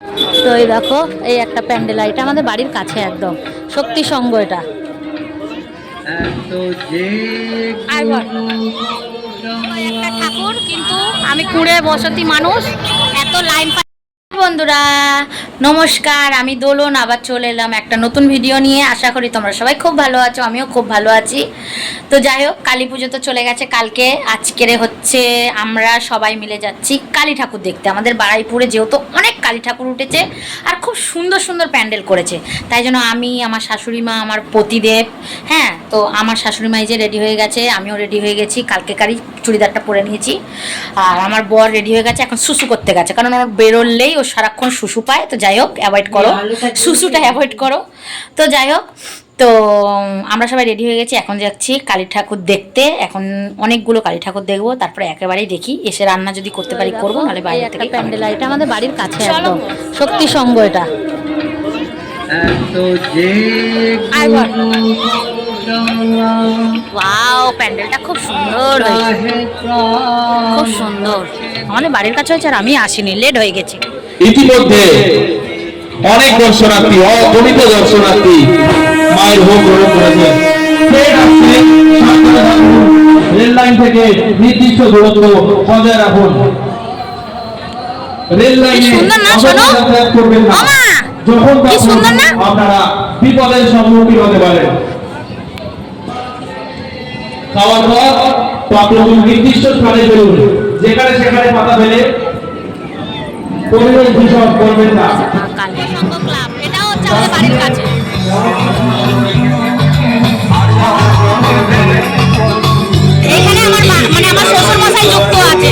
তো এই দেখো এই একটা প্যান্ডেল এটা আমাদের বাড়ির কাছে একদম। শক্তি সঙ্গ এটা। একটা ঠাকুর কিন্তু আমি কুড়ে বসতি মানুষ এত লাইন বন্ধুরা নমস্কার, আমি দোলন, আবার চলে এলাম একটা নতুন ভিডিও নিয়ে। আশা করি তোমরা সবাই খুব ভালো আছো, আমিও খুব ভালো আছি। তো যাই হোক, কালী পুজো তো চলে গেছে কালকে। আজকেরে হচ্ছে আমরা সবাই মিলে যাচ্ছি কালী ঠাকুর দেখতে। আমাদের বাড়াইপুরে যেহেতু অনেক কালী ঠাকুর উঠেছে আর খুব সুন্দর সুন্দর প্যান্ডেল করেছে। তাই জন্য আমি, আমার শাশুড়ি মা, আমার পতিদেব হ্যাঁ তো আমার শাশুড়ি মা এই যে রেডি হয়ে গেছে, আমিও রেডি হয়ে গেছি। কালকে কারি চুড়িদারটা পরে নিয়েছি। আর আমার বর রেডি হয়ে গেছে, এখন শুশু করতে গেছে। কারণ ওর বেরোলেই ও সারাক্ষণ শুশু পায়, তো যাই হোক অ্যাভয়েড করো। শুশুটা অ্যাভয়েড করো। তো যাই হোক তো আমরা সবাই রেডি হয়ে গেছি এখন যাচ্ছি কালী ঠাকুর দেখতে। এখন অনেকগুলো কালী ঠাকুর দেখব তারপরে একেবারেই দেখি। এসে রান্না যদি করতে পারি করব নাহলে বাইরে থেকে প্যান্ডেল এটা আমাদের বাড়ির কাছে একদম। শক্তি সঙ্গ এটা। ওয়াও প্যান্ডেলটা খুব সুন্দর হয়েছে। খুব সুন্দর। আমাদের বাড়ির কাছে হয়েছে আর আমি আসিনি লেট হয়ে গেছি। ইতিমধ্যে অনেক দর্শনার্থী অগণিত দর্শনার্থী মায়ের ভোগ গ্রহণ করেছেন। রেল লাইন থেকে নির্দিষ্ট দূরত্ব বজায় রাখুন। রেল লাইনে? যাতায়াত করবেন না। যখন তখন আপনারা বিপদের সম্মুখীন হতে পারেন। খাওয়ার পর নির্দিষ্ট স্থানে ফেলুন। যেখানে সেখানে পাতা ফেলে পরিবেশ দূষণ করবেন না। আমাদের বাড়ির কাছে। এখানে আমার মানে আমার শ্বশুর মশাই যুক্ত আছে।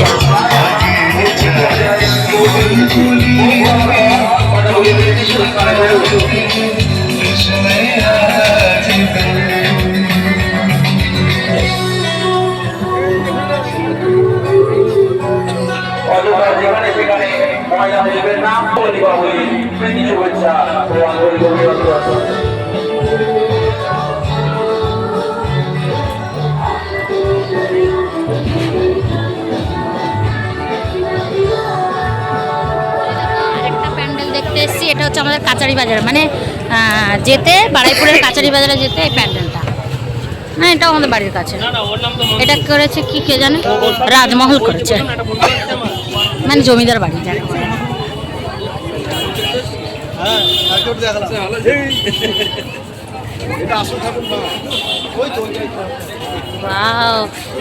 যেখানে সেখানে ময়লা ফেলবেন না দীপাবলি প্রীতি শুভেচ্ছা। দেখতে এসেছি এটা হচ্ছে আমাদের কাচারি বাজার। মানে যেতে বাড়াইপুরের কাচারি বাজারে যেতে এই প্যান্ডেলটা। না এটা আমাদের বাড়ির কাছে। এটা করেছে কি কে জানে? রাজমহল করেছে। মানে জমিদার বাড়ি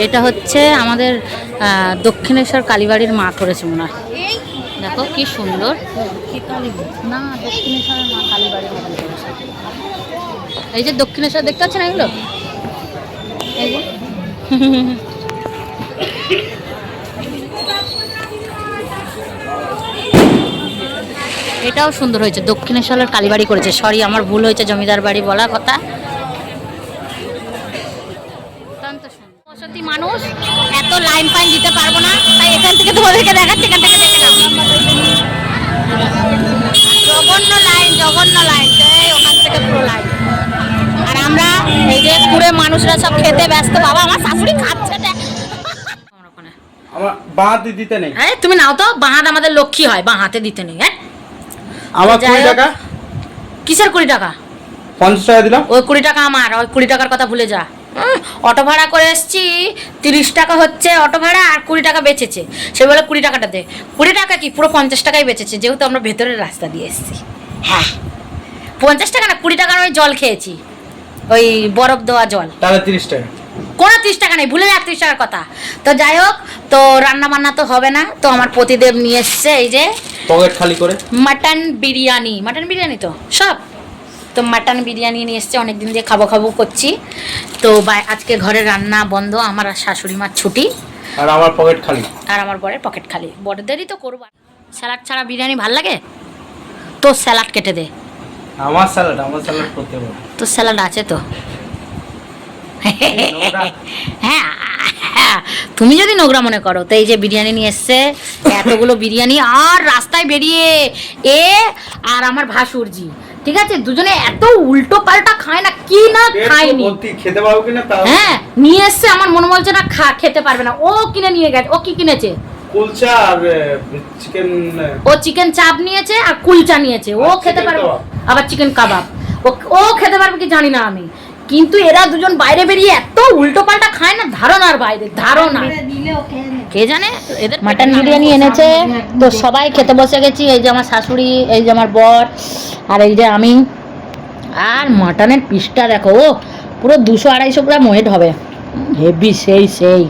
এটা হচ্ছে আমাদের দক্ষিণেশ্বর কালীবাড়ির মা করেছে মনে হয় দেখো কি সুন্দর। এই যে দক্ষিণেশ্বর দেখতে পাচ্ছেন এগুলো? এটাও সুন্দর হয়েছে, দক্ষিণেশ্বরের কালীবাড়ি করেছে। সরি আমার ভুল হয়েছে জমিদার বাড়ি বলা কথা। অত্যন্ত মানুষ, এত লাইন ফাইন দিতে পারব না, তাই এখান থেকে তোমাদেরকে দেখাচ্ছি, এখান থেকে জঘন্য লাইন জঘন্য লাইন ওখান থেকে পুরো লাইন। আর আমরা এই যে মানুষরা সব খেতে ব্যস্ত বাবা আমার শাশুড়ি খাচ্ছে আমার দিতে নেই। এই, তুমি নাও তো বাঁ হাত আমাদের লক্ষ্মী হয় বাঁ হাতে দিতে নেই হ্যাঁ? আমার কুড়ি টাকা। কিসের কুড়ি টাকা? পঞ্চাশ টাকা দিলাম। ওই কুড়ি টাকা আমার ওই কুড়ি টাকার কথা ভুলে যা। অটো ভাড়া করে এসছি তিরিশ টাকা হচ্ছে অটো ভাড়া আর কুড়ি টাকা বেচেছে। সে বলে কুড়ি টাকাটা দে। কুড়ি টাকা কি? পুরো পঞ্চাশ টাকাই বেচেছে যেহেতু আমরা ভেতরের রাস্তা দিয়ে এসেছি। হ্যাঁ। পঞ্চাশ টাকা না কুড়ি টাকার ওই জল খেয়েছি। ওই বরফ দেওয়া জল। তাহলে তিরিশ টাকা। কোনো তিরিশ টাকা নেই ভুলে যা তিরিশ টাকার কথা। তো যাই হোক তো রান্না বান্না তো হবে না তো আমার প্রতিদেব নিয়ে এসছে এই যে পকেট খালি করে। মাটন বিরিয়ানি। মাটন বিরিয়ানি তো সব? তো মাটন বিরিয়ানি নিয়ে এসছে অনেক দিন দিয়ে খাব খাব করছি। তো আজকে ঘরে রান্না বন্ধ আমার আর শাশুড়ি মার ছুটি। আর আমার পকেট খালি। আর আমার বরের পকেট খালি। বড়দেরই তো করব। স্যালাড ছাড়া বিরিয়ানি ভালো লাগে? তো স্যালাড কেটে দে। আমার স্যালাড আমার স্যালাড করতে পারব তো স্যালাড আছে তো। হ্যাঁ হ্যাঁ, তুমি যদি নোংরা মনে করো তো এই যে বিরিয়ানি নিয়ে এসছে এতগুলো বিরিয়ানি আর রাস্তায় বেরিয়ে এ আর আমার ভাসুরজি। ঠিক আছে? দুজনে এত উল্টো পাল্টা খায় না কি না খায়নি। খেতে পারব কিনা তাও। হ্যাঁ নিয়ে এসছে আমার মনে বলছে না খা খেতে পারবে না। ও কিনে নিয়ে গেছে ও কি কিনেছে? কুলচা আর চিকেন ও চিকেন চাপ নিয়েছে আর কুলচা নিয়েছে। ও খেতে পারবে আবার চিকেন কাবাব ও ও খেতে পারবে কি জানি না আমি। কিন্তু এরা দুজন বাইরে বেরিয়ে এত উল্টো পাল্টা খায় না ধারণার বাইরে ধারণা। কে জানে? এদের মাটন বিরিয়ানি এনেছে তো সবাই খেতে বসে গেছি এই যে আমার শাশুড়ি এই যে আমার বর আর এই যে আমি। আর মাটনের পিসটা দেখো ও পুরো দুশো আড়াইশো গ্রাম ওয়েট হবে। হেভি সেই সেই।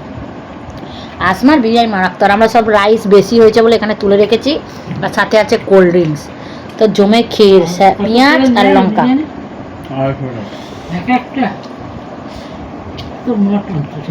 আসমার বিরিয়ানি মারাত্মক। আর আমরা সব রাইস বেশি হয়েছে বলে এখানে তুলে রেখেছি আর সাথে আছে কোল্ড ড্রিঙ্কস তো জমে ক্ষীর স্যা- পেঁয়াজ আর লঙ্কা। এক একটা। তো মোট অন্তত